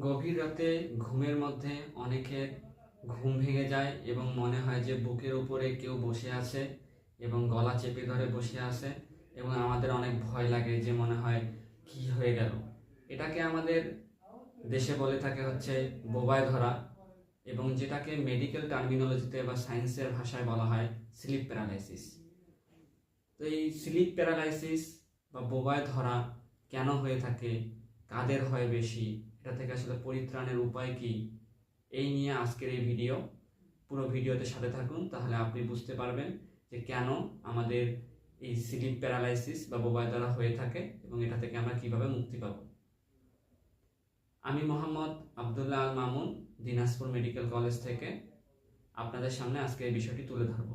গভীর রাতে ঘুমের মধ্যে অনেকের ঘুম ভেঙে যায় এবং মনে হয় যে বুকের উপরে কেউ বসে আছে এবং গলা চেপে ধরে বসে আছে এবং আমাদের অনেক ভয় লাগে যে মনে হয় কি হয়ে গেল। এটাকে আমাদের দেশে বলে থাকে হচ্ছে বোবায় ধরা এবং যেটাকে মেডিকেল টার্মিনোলজিতে বা সায়েন্সের ভাষায় বলা হয় স্লিপ প্যারালাইসিস তো এই স্লিপ প্যারালাইসিস বা বোবায় ধরা কেন হয়ে থাকে? কাদের হয় বেশি? এটা থেকে আসলে পরিত্রাণের উপায় কি? এই নিয়ে আজকের এই ভিডিও। পুরো ভিডিওতে সাথে থাকুন, তাহলে আপনি বুঝতে পারবেন যে কেন আমাদের এই স্লিপ প্যারালাইসিস বা বোবায় দ্বারা হয়ে থাকে এবং এটা থেকে আমরা কীভাবে মুক্তি পাব। আমি মোহাম্মদ আবদুল্লাহ আল মামুন, দিনাজপুর মেডিকেল কলেজ থেকে। আপনাদের সামনে আজকে এই বিষয়টি তুলে ধরব।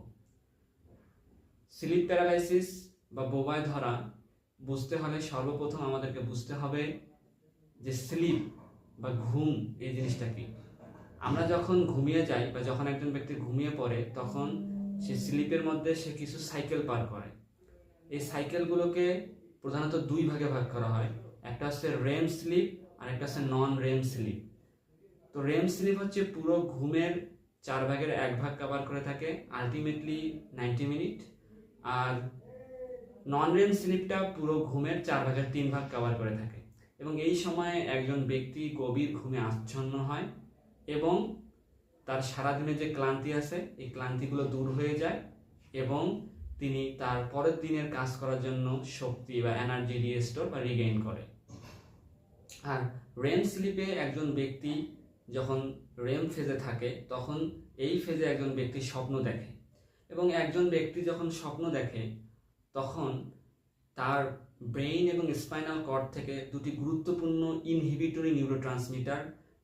স্লিপ প্যারালাইসিস বা বোবায় ধরা বুঝতে হলে সর্বপ্রথম আমাদেরকে বুঝতে হবে যে স্লিপ বা ঘুম, এই জিনিসটা কি? আমরা যখন ঘুমিয়ে যাই বা যখন একজন ব্যক্তি ঘুমিয়ে পড়ে, তখন সে স্লিপের মধ্যে সে কিছু সাইকেল পার করে। এই সাইকেলগুলোকে প্রধানত দুই ভাগে ভাগ করা হয়। একটা হচ্ছে রেম স্লিপ, আর একটা হচ্ছে নন রেম স্লিপ। তো রেম স্লিপ হচ্ছে পুরো ঘুমের চার ভাগের এক ভাগ কভার করে থাকে আলটিমেটলি নাইনটি মিনিট আর নন রেম স্লিপটা পুরো ঘুমের চার ভাগের তিন ভাগ কভার করে থাকে। এবং এই সময়ে একজন ব্যক্তি গভীর ঘুমে আচ্ছন্ন হয় এবং তার সারাদিনে যে ক্লান্তি আছে, এই ক্লান্তিগুলো দূর হয়ে যায় এবং তিনি তার পরের দিনের কাজ করার জন্য শক্তি বা এনার্জি রিস্টোর বা রিগেইন করে। আর রেম স্লিপে একজন ব্যক্তি যখন রেম ফেজে থাকে, তখন এই ফেজে একজন ব্যক্তি স্বপ্ন দেখে এবং একজন ব্যক্তি যখন স্বপ্ন দেখে, তখন তার ব্রেইন এবং স্পাইনাল কর্ড থেকে দুটি গুরুত্বপূর্ণ ইনহিবিটরি নিউরোট্রান্সমিটার,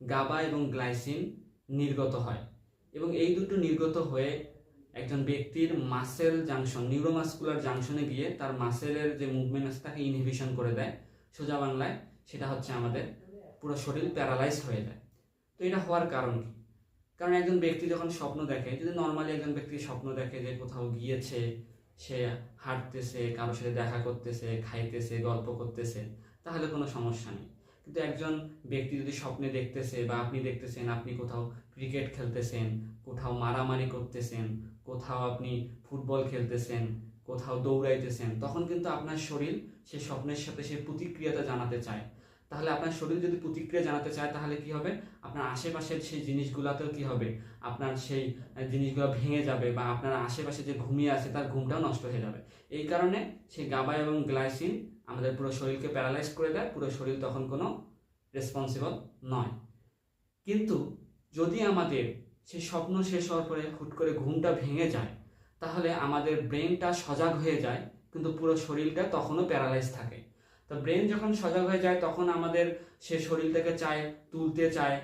গাবা এবং গ্লাইসিন নির্গত হয়। এবং এই দুটো নির্গত হয়ে একজন ব্যক্তির মাসেল জাংশন, নিউরোমাস্কুলার জাংশনে গিয়ে তার মাসেলের যে মুভমেন্ট আছে তাকে ইনহিবিশন করে দেয়। সোজা বাংলায় সেটা হচ্ছে আমাদের পুরো শরীর প্যারালাইজ হয়ে যায়। তো এটা হওয়ার কারণ কি? কারণ একজন ব্যক্তি যখন স্বপ্ন দেখে, যদি নর্মালি একজন ব্যক্তি স্বপ্ন দেখে যে কোথাও গিয়েছে সে হাঁটতেছে, কারোর সাথে দেখা করতেছে, খাইতেছে, গল্প করতেছে, তাহলে কোনো সমস্যা নেই। কিন্তু একজন ব্যক্তি যদি স্বপ্নে দেখতেছে বা আপনি দেখতেছেন, আপনি কোথাও ক্রিকেট খেলতেছেন, কোথাও মারামারি করতেছেন, কোথাও আপনি ফুটবল খেলতেছেন, কোথাও দৌড়াইতেছেন, তখন কিন্তু আপনার শরীর সে স্বপ্নের সাথে সে প্রতিক্রিয়াটা জানাতে চায়। তাহলে আপনার শরীর যদি প্রতিক্রিয়া জানাতে চায়, তাহলে কি হবে? আপনার আশেপাশের সেই জিনিসগুলোতেও কি হবে? আপনার সেই জিনিসগুলো ভেঙে যাবে বা আপনার আশেপাশে যে ঘুমিয়ে আছে, তার ঘুমটাও নষ্ট হয়ে যাবে। এই কারণে সেই গাবা এবং গ্লাইসিন আমাদের পুরো শরীরকে প্যারালাইজ করে দেয়। পুরো শরীর তখন কোনো রেসপন্সিবল নয়। কিন্তু যদি আমাদের সেই স্বপ্ন শেষ হওয়ার পরে হুট করে ঘুমটা ভেঙে যায়, তাহলে আমাদের ব্রেনটা সজাগ হয়ে যায়, কিন্তু পুরো শরীরটা তখনও প্যারালাইজ থাকে। তো ব্রেন যখন সজাগ হয়ে যায়, তখন আমাদের সে শরীরটাকে চায়, তুলতে চায়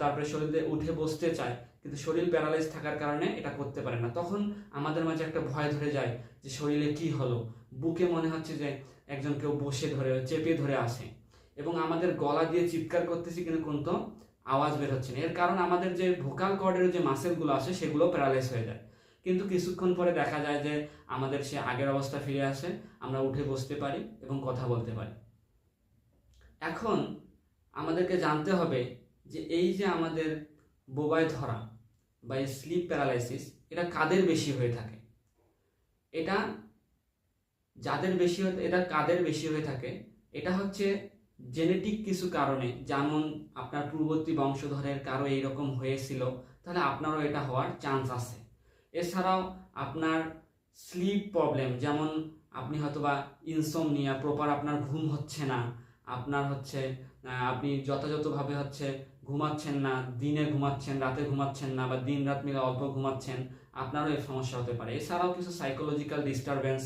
তারপরে শরীরে উঠে বসতে চায়। কিন্তু শরীর প্যারালাইজ থাকার কারণে এটা করতে পারে না। তখন আমাদের মাঝে একটা ভয় ধরে যায় যে শরীরে কি হলো? বুকে মনে হচ্ছে যে একজন কেউ বসে ধরে, চেপে ধরে আসে এবং আমাদের গলা দিয়ে চিৎকার করতেছি কিন্তু কিন্তু আওয়াজ বের হচ্ছে না। এর কারণ আমাদের যে ভোকাল কর্ডের যে মাসেলগুলো আছে, সেগুলো প্যারালাইজ হয়ে যায়। কিন্তু কিছুক্ষণ পরে দেখা যায় যে আমাদের সে আগের অবস্থা ফিরে আসে, আমরা উঠে বসতে পারি এবং কথা বলতে পারি। এখন আমাদেরকে জানতে হবে যে এই যে আমাদের বোবায় ধরা বা স্লিপ প্যারালাইসিস এটা কাদের বেশি হয়ে থাকে? এটা যাদের বেশি এটা কাদের বেশি হয়ে থাকে? এটা হচ্ছে জেনেটিক কিছু কারণে, যেমন আপনার পূর্ববর্তী বংশধরের কারও এইরকম হয়েছিল, তাহলে আপনারও এটা হওয়ার চান্স আছে। এছাড়াও আপনার স্লিপ প্রবলেম যেমন আপনি হয়তোবা ইনসোমনিয়া প্রপার আপনার ঘুম হচ্ছে না, আপনার হচ্ছে আপনি যথাযথভাবে হচ্ছে ঘুমাচ্ছেন না, দিনে ঘুমাচ্ছেন, রাতে ঘুমাচ্ছেন না বা দিন রাত মিলে অল্প ঘুমাচ্ছেন, আপনারও এই সমস্যা হতে পারে। এছাড়াও কিছু সাইকোলজিক্যাল ডিস্টারবেন্স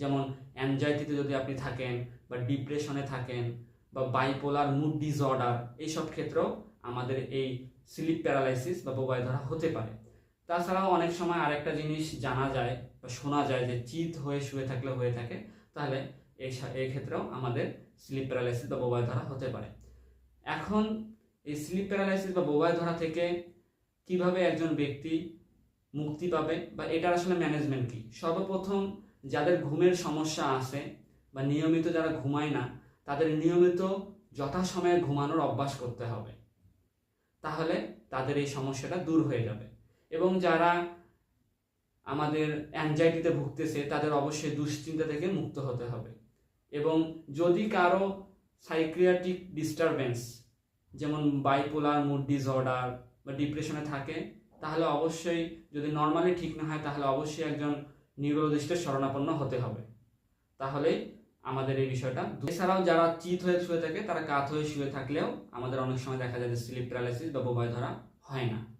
যেমন অ্যাংজাইটিতে যদি আপনি থাকেন বা ডিপ্রেশনে থাকেন বা বাইপোলার মুড ডিসঅর্ডার এইসব ক্ষেত্রেও আমাদের এই স্লিপ প্যারালাইসিস বা বোবায় ধরা হতে পারে। তাছাড়াও অনেক সময় আরেকটা জিনিস জানা যায় বা শোনা যায় যে চিত হয়ে শুয়ে থাকলে হয়ে থাকে, তাহলে এই এই ক্ষেত্রেও আমাদের স্লিপ প্যারালাইসিস বা বোবায় ধরা হতে পারে। এখন এই স্লিপ প্যারালাইসিস বা বোবায় ধরা থেকে কীভাবে একজন ব্যক্তি মুক্তি পাবে বা এটার আসলে ম্যানেজমেন্ট কি? সর্বপ্রথম যাদের ঘুমের সমস্যা আছে বা নিয়মিত যারা ঘুমায় না, তাদের নিয়মিত যথাসময়ে ঘুমানোর অভ্যাস করতে হবে। তাহলে তাদের এই সমস্যাটা দূর হয়ে যাবে। এবং যারা আমাদের অ্যাংজাইটিতে ভুগতেছে, তাদের অবশ্যই দুশ্চিন্তা থেকে মুক্ত হতে হবে। এবং যদি কারও সাইক্রিয়াটিক ডিস্টারবেন্স যেমন বাইপোলার মুড ডিসঅর্ডার বা ডিপ্রেশনে থাকে, তাহলে অবশ্যই যদি নর্মালি ঠিক না হয়, তাহলে অবশ্যই একজন নিউরোলজিস্টের শরণাপন্ন হতে হবে। তাহলে আমাদের এই বিষয়টা এছাড়াও যারা চিত হয়ে শুয়ে থাকে, তারা কাত হয়ে শুয়ে থাকলেও আমাদের অনেক সময় দেখা যায় যে স্লিপ প্যারালাইসিস বা বোবায় ধরা হয় না।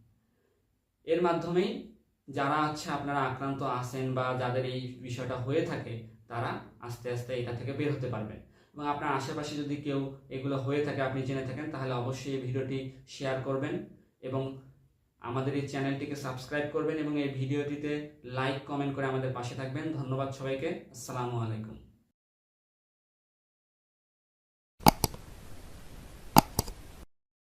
এর মাধ্যমেই যারা হচ্ছে আপনারা আক্রান্ত আছেন বা যাদের এই বিষয়টা হয়ে থাকে, তারা আস্তে আস্তে এটা থেকে বের হতে পারবেন এবং আপনার আশেপাশে যদি কেউ এগুলো হয়ে থাকে, আপনি জেনে থাকেন, তাহলে অবশ্যই এই ভিডিওটি শেয়ার করবেন এবং আমাদের এই চ্যানেলটিকে সাবস্ক্রাইব করবেন এবং এই ভিডিওটিতে লাইক কমেন্ট করে আমাদের পাশে থাকবেন। ধন্যবাদ সবাইকে। আসসালামু আলাইকুম।